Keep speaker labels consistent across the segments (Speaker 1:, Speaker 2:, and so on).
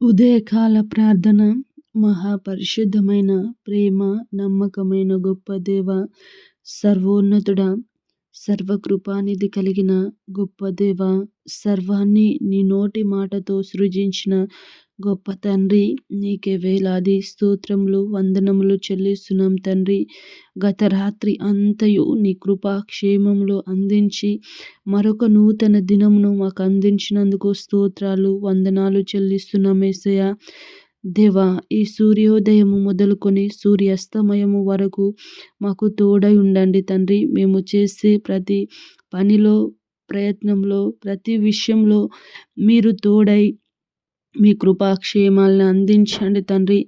Speaker 1: ఉదయకాల ప్రార్థన మహాపరిశుద్ధమైన ప్రేమ నమ్మకమైన గొప్ప దేవ సర్వోన్నతుడ సర్వకృపానిధి కలిగిన గొప్ప దేవ సర్వాన్ని నీ నోటి మాటతో సృజించిన గొప్ప తండ్రి నీకే వేలాది స్తోత్రములు వందనములు చెల్లిస్తున్నాం తండ్రి. గత రాత్రి అంతయు నీ కృపాక్షేమములు అందించి మరొక నూతన దినమును మాకు అందించినందుకు స్తోత్రాలు వందనాలు చెల్లిస్తున్నాం ఏసయ్య. దేవా ఈ సూర్యోదయము మొదలుకొని సూర్యాస్తమయము వరకు మాకు తోడై ఉండండి తండ్రి. మేము చేసే ప్రతి పనిలో ప్రయత్నంలో ప్రతి విషయంలో మీరు తోడై మీ కృపాక్షేమాలను అందించండి తండ్రి.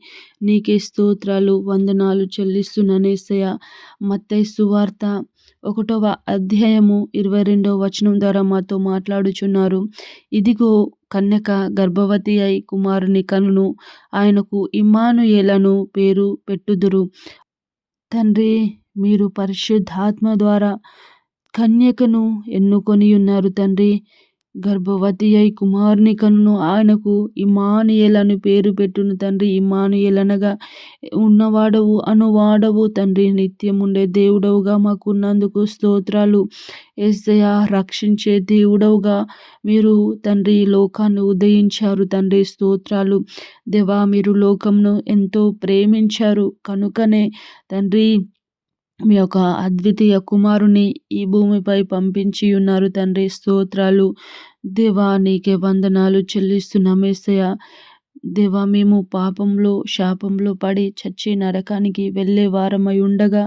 Speaker 1: నీకే స్తోత్రాలు వందనాలు చెల్లిస్తున్నానేసయ మత్తై సువార్త ఒకటవ అధ్యాయము ఇరవై రెండవ వచనం ద్వారా మాతో మాట్లాడుచున్నారు. ఇదిగో కన్యక గర్భవతి అయి కుమారుని కనును ఆయనకు ఇమానుయేలను పేరు పెట్టుదురు. తండ్రి మీరు పరిశుద్ధాత్మ ద్వారా కన్యకను ఎన్నుకొని ఉన్నారు తండ్రి. గర్భవతి అయి కుమారుని కన్ను ఆయనకు ఇమానుయేలని పేరు పెట్టును తండ్రి. ఇమానుయేలనగా ఉన్నవాడవు అనువాడవు తండ్రి. నిత్యం ఉండే దేవుడవుగా మాకున్నందుకు స్తోత్రాలు. ఏసయ రక్షించే దేవుడవుగా మీరు తండ్రి లోకాన్ని ఉదయించారు తండ్రి. స్తోత్రాలు. దేవా మీరు లోకంను ఎంతో ప్రేమించారు. కనుకనే తండ్రి మీ యొక్క అద్వితీయ కుమారుని ఈ భూమిపై పంపించి ఉన్నారు తండ్రి స్తోత్రాలు. దేవా నీకే వందనాలు చెల్లిస్తున్నామేసయ్య దేవా మేము పాపంలో శాపంలో పడి చచ్చి నరకానికి వెళ్ళే వారమై ఉండగా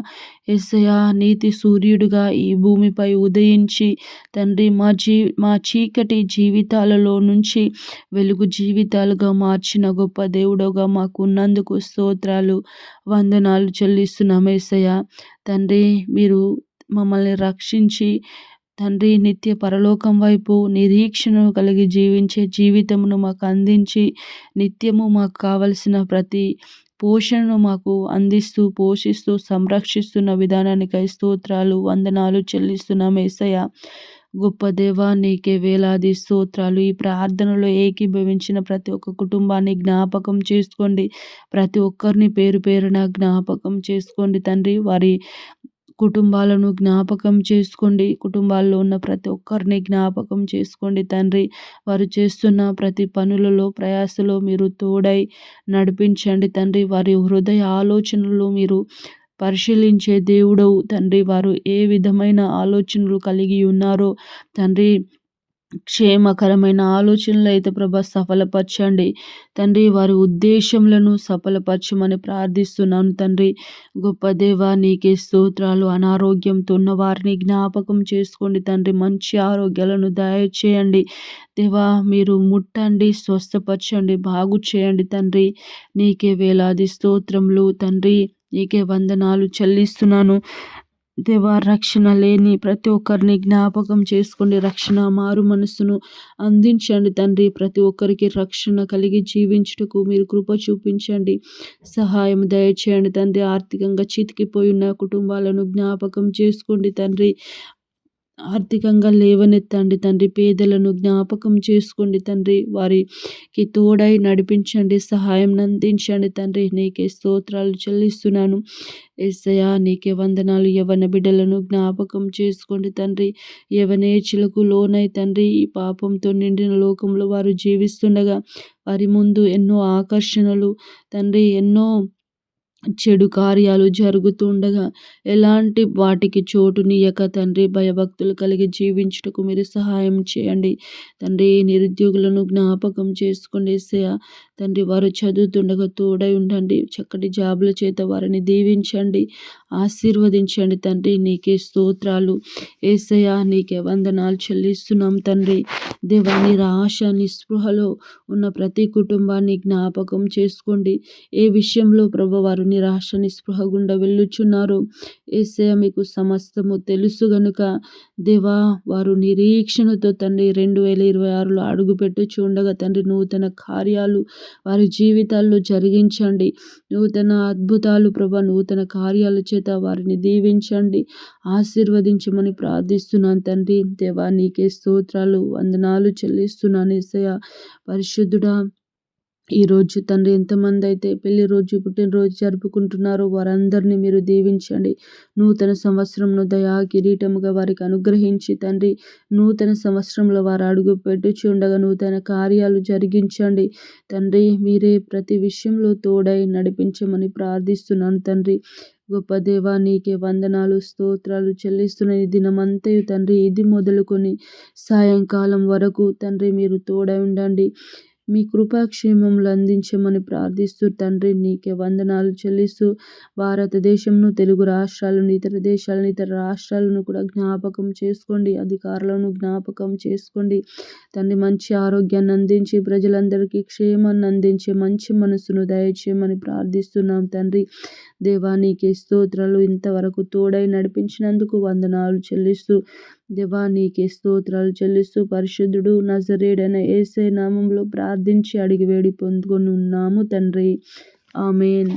Speaker 1: ఎస్సయా నీతి సూర్యుడుగా ఈ భూమిపై ఉదయించి తండ్రి మా జీ మా చీకటి జీవితాలలో నుంచి వెలుగు జీవితాలుగా మార్చిన గొప్ప దేవుడుగా మాకున్నందుకు స్తోత్రాలు వందనాలు చెల్లిస్తున్నాం ఏసయ్య తండ్రి మీరు మమ్మల్ని రక్షించి తండ్రి నిత్య పరలోకం వైపు నిరీక్షణను కలిగి జీవించే జీవితమును మాకు అందించి నిత్యము మాకు కావలసిన ప్రతి పోషణను మాకు అందిస్తూ పోషిస్తూ సంరక్షిస్తున్న విధానానికి స్తోత్రాలు వందనాలు చెల్లిస్తున్నాం ఏసయ్య. గొప్ప దేవా నీకే వేలాది స్తోత్రాలు. ఈ ప్రార్థనలో ఏకీభవించిన ప్రతి ఒక్క కుటుంబాన్ని జ్ఞాపకం చేసుకోండి. ప్రతి ఒక్కరిని పేరు పేరున జ్ఞాపకం చేసుకోండి తండ్రి. వారి కుటుంబాలను జ్ఞాపకం చేసుకోండి. కుటుంబాల్లో ఉన్న ప్రతి ఒక్కరిని జ్ఞాపకం చేసుకోండి తండ్రి. వారు చేస్తున్న ప్రతి పనులలో ప్రయాసలో మీరు తోడై నడిపించండి తండ్రి. వారి హృదయ ఆలోచనలు మీరు పరిశీలించే దేవుడవు తండ్రి. వారు ఏ విధమైన ఆలోచనలు కలిగి ఉన్నారో తండ్రి క్షేమకరమైన ఆలోచనలు అయితే ప్రభా సఫలపరచండి. తండ్రి వారి ఉద్దేశములను సఫలపరచమని ప్రార్థిస్తున్నాను తండ్రి. గొప్ప దేవ నీకే స్తోత్రాలు. అనారోగ్యంతో ఉన్న వారిని జ్ఞాపకం చేసుకోండి తండ్రి. మంచి ఆరోగ్యాలను దయచేయండి. దేవా మీరు ముట్టండి స్వస్థపరచండి బాగు చేయండి తండ్రి. నీకే వేలాది స్తోత్రములు తండ్రి. నీకే వందనాలు చెల్లిస్తున్నాను. దేవా రక్షణ లేని ప్రతి ఒక్కరిని జ్ఞాపకం చేసుకోండి. రక్షణ మారు మనస్సును అందించండి తండ్రి. ప్రతి ఒక్కరికి రక్షణ కలిగి జీవించుటకు మీరు కృప చూపించండి. సహాయం దయచేయండి తండ్రి. ఆర్థికంగా చితికిపోయి ఉన్న కుటుంబాలను జ్ఞాపకం చేసుకోండి తండ్రి. ఆర్థికంగా లేవనెత్తండి తండ్రి. పేదలను జ్ఞాపకం చేసుకోండి తండ్రి. వారికి తోడై నడిపించండి సహాయం అందించండి తండ్రి. నీకే స్తోత్రాలు చెల్లిస్తున్నాను. ఎస్సయా నీకే వందనాలు. యవన బిడ్డలను జ్ఞాపకం చేసుకోండి తండ్రి. యవనేచులకు లోనై తండ్రి. ఈ పాపంతో నిండిన లోకంలో వారు జీవిస్తుండగా వారి ముందు ఎన్నో ఆకర్షణలు తండ్రి ఎన్నో చెడు కార్యాలు జరుగుతుండగా ఎలాంటి వాటికి చోటునియక తండ్రి భయభక్తులు కలిగి జీవించుటకు మీరు సహాయం చేయండి. తండ్రి నిరుద్యోగులను జ్ఞాపకం చేసుకోండి. తండ్రి వారు చదువుతుండగా తోడై ఉండండి. చక్కటి జాబుల చేత వారిని దీవించండి. ఆశీర్వదించండి తండ్రి. నీకే స్తోత్రాలు. ఏసయా నీకే వందనాలు చెల్లిస్తున్నాం తండ్రి. దేవా రాశ నిస్పృహలో ఉన్న ప్రతి కుటుంబాన్ని జ్ఞాపకం చేసుకోండి. ఏ విషయంలో ప్రభు వారు నిరాశ నిస్పృహ గుండా వెళ్ళుచున్నారు ఏసయ మీకు సమస్తము తెలుసు గనుక దేవా వారు నిరీక్షణతో తండ్రి రెండు వేల ఇరవై ఆరులో అడుగు చూడగా తండ్రి నూతన కార్యాలు వారి జీవితాల్లో జరిగించండి. నూతన అద్భుతాలు ప్రభా నూతన కార్యాల చేత వారిని దీవించండి. ఆశీర్వదించమని ప్రార్థిస్తున్నాను తండ్రి. దేవా నీకే స్తోత్రాలు వందనాలు చెల్లిస్తున్నాను ఏసయ పరిశుద్ధుడా ఈరోజు తండ్రి ఎంతమంది అయితే పెళ్ళి రోజు పుట్టినరోజు జరుపుకుంటున్నారో వారందరినీ మీరు దీవించండి. నూతన సంవత్సరంలో దయా కిరీటముగా వారికి అనుగ్రహించి తండ్రి నూతన సంవత్సరంలో వారు అడుగు పెట్టుచు ఉండగా నూతన కార్యాలు జరిగించండి. తండ్రి మీరే ప్రతి విషయంలో తోడై నడిపించమని ప్రార్థిస్తున్నాను తండ్రి. గొప్ప దేవా నీకే వందనాలు స్తోత్రాలు చెల్లిస్తున్న ఈ దినమంతయు తండ్రి ఇది మొదలుకొని సాయంకాలం వరకు తండ్రి మీరు తోడై ఉండండి. మీ కృపాక్షేమములు అందించమని ప్రార్థిస్తూ తండ్రి నీకే వందనాలు చెల్లిస్తూ భారతదేశంను తెలుగు రాష్ట్రాలను ఇతర దేశాలను ఇతర రాష్ట్రాలను కూడా జ్ఞాపకం చేసుకోండి అధికారులను జ్ఞాపకం చేసుకోండి. తండ్రి మంచి ఆరోగ్యాన్ని అందించి ప్రజలందరికీ క్షేమాన్ని అందించే మంచి మనసును దయచేయమని ప్రార్థిస్తున్నాం తండ్రి. దేవానికి స్తోత్రాలు ఇంతవరకు తోడై నడిపించినందుకు వందనాలు చెల్లిస్తూ దేవానికి స్తోత్రాలు చెల్లిస్తూ పరిశుద్ధుడు నజరేడైన ఏసే నామంలో ప్రార్థించి అడిగి వేడి పొందుకొని ఉన్నాము తండ్రి. ఆమెన్.